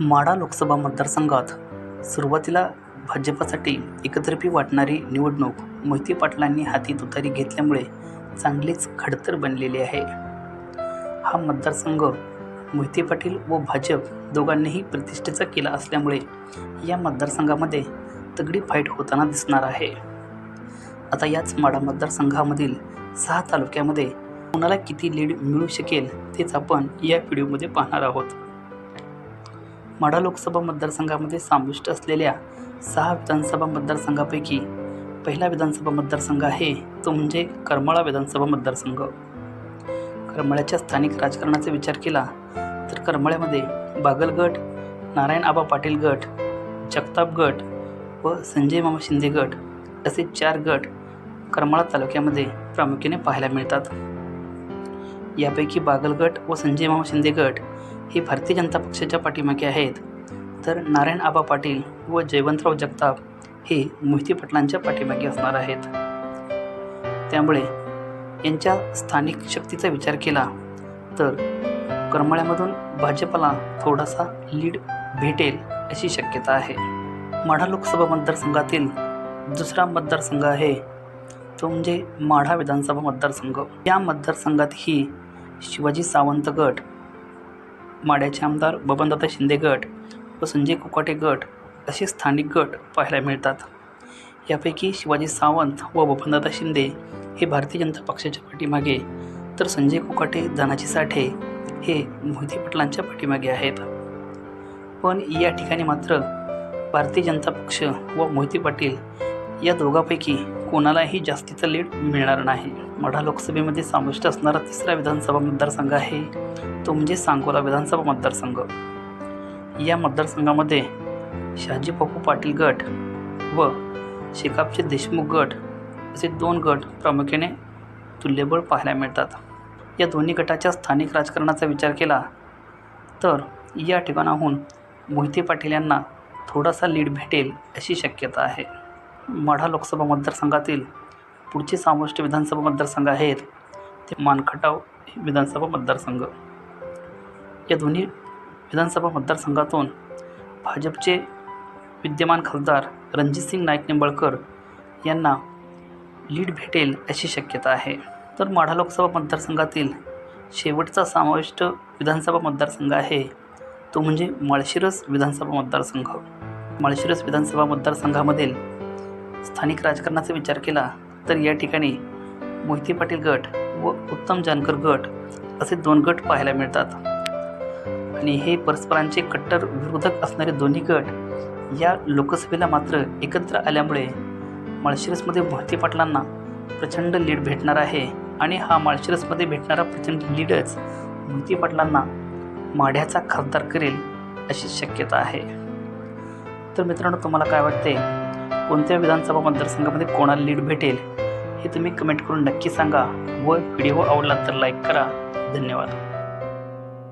माढा लोकसभा मतदारसंघात सुरुवातीला भाजपासाठी एकतर्फी वाटणारी निवडणूक मोहिते पाटलांनी हाती तुतारी घेतल्यामुळे चांगलीच खडतर बनलेली आहे. हा मतदारसंघ मोहिते पाटील व भाजप दोघांनीही प्रतिष्ठेचा केला असल्यामुळे या मतदारसंघामध्ये तगडी फाईट होताना दिसणार आहे. आता याच माढा मतदारसंघामधील सहा तालुक्यामध्ये कोणाला किती लीड मिळू शकेल तेच आपण या व्हिडिओमध्ये पाहणार आहोत. माढा लोकसभा मतदारसंघामध्ये समाविष्ट असलेल्या सहा विधानसभा मतदारसंघापैकी पहिला विधानसभा मतदारसंघ आहे तो म्हणजे करमाळा विधानसभा मतदारसंघ. करमाळ्याच्या स्थानिक राजकारणाचा विचार केला तर करमाळ्यामध्ये बागलगट नारायण आबा पाटील गट जगताप गट व संजय मामा शिंदे गट असे चार गट करमाळा तालुक्यामध्ये प्रामुख्याने पाहायला मिळतात. यापैकी बागलगट व संजय मामा शिंदे गट हे भारतीय जनता पक्षाच्या पाठीमागे आहेत. तर नारायण आबा पाटील व जयवंतराव जगताप हे मोहिती पाटलांच्या पाठीमागे असणार आहेत. त्यामुळे यांच्या स्थानिक शक्तीचा विचार केला तर करमाळ्यामधून भाजपला थोडासा लीड भेटेल अशी शक्यता आहे. माढा लोकसभा मतदारसंघातील दुसरा मतदारसंघ आहे. तो म्हणजे माढा विधानसभा मतदारसंघ. या मतदारसंघातही शिवाजी सावंत गट माड्याचे आमदार बबनदादा शिंदे गट व संजय कुकाटे गट असे स्थानिक गट पाहायला मिळतात. यापैकी शिवाजी सावंत व बबनदादा शिंदे हे भारतीय जनता पक्षाच्या पाठीमागे तर संजय कुकाटे धनाजी साठे हे मोहिते पाटलांच्या पाठीमागे आहेत. पण या ठिकाणी मात्र भारतीय जनता पक्ष व मोहिते पाटील या दोघांपैकी कोणालाही जास्तीचा लीड मिळणार नाही. मढा लोकसभेमध्ये समाविष्ट असणारा तिसरा विधानसभा मतदारसंघ आहे. तो म्हणजे सांगोला विधानसभा मतदारसंघ. या मतदारसंघामध्ये शहाजी बापू पाटील गट व शेकापचे देशमुख गट असे दोन गट प्रामुख्याने तुल्यबळ पाहायला मिळतात. या दोन्ही गटाच्या स्थानिक राजकारणाचा विचार केला तर या ठिकाणाहून मोहिते पाटील यांना थोडासा लीड भेटेल अशी शक्यता आहे. माढा लोकसभा मतदारसंघातील पुढचे समाविष्ट विधानसभा मतदारसंघ आहेत. ते मानखटाव विधानसभा मतदारसंघ. या दोन्ही विधानसभा मतदारसंघातून भाजपचे विद्यमान खासदार रणजितसिंग नाईक निंबाळकर यांना लीड भेटेल अशी शक्यता आहे. तर माढा लोकसभा मतदारसंघातील शेवटचा समाविष्ट विधानसभा मतदारसंघ आहे. तो म्हणजे माळशिरस विधानसभा मतदारसंघ. माळशिरस विधानसभा मतदारसंघामधील स्थानिक राजकारणाचा विचार केला तर या ठिकाणी मोहिते पाटील गट व उत्तम जानकर गट असे दोन गट पाहायला मिळतात. आणि हे परस्परांचे कट्टर विरोधक असणारे दोन्ही गट या लोकसभेला मात्र एकत्र आल्यामुळे माळशिरसमध्ये मोहिते पाटलांना प्रचंड लीड भेटणार आहे आणि हा माळशिरसमध्ये भेटणारा प्रचंड लीडच मोहिते पाटलांना माढ्याचा खासदार करेल अशी शक्यता आहे. तर मित्रांनो तुम्हाला काय वाटते कोणत्या विधानसभा मतदारसंघामध्ये कोणाला लीड भेटेल हे तुम्ही कमेंट करून नक्की सांगा व व्हिडिओ आवडला तर लाईक करा. धन्यवाद.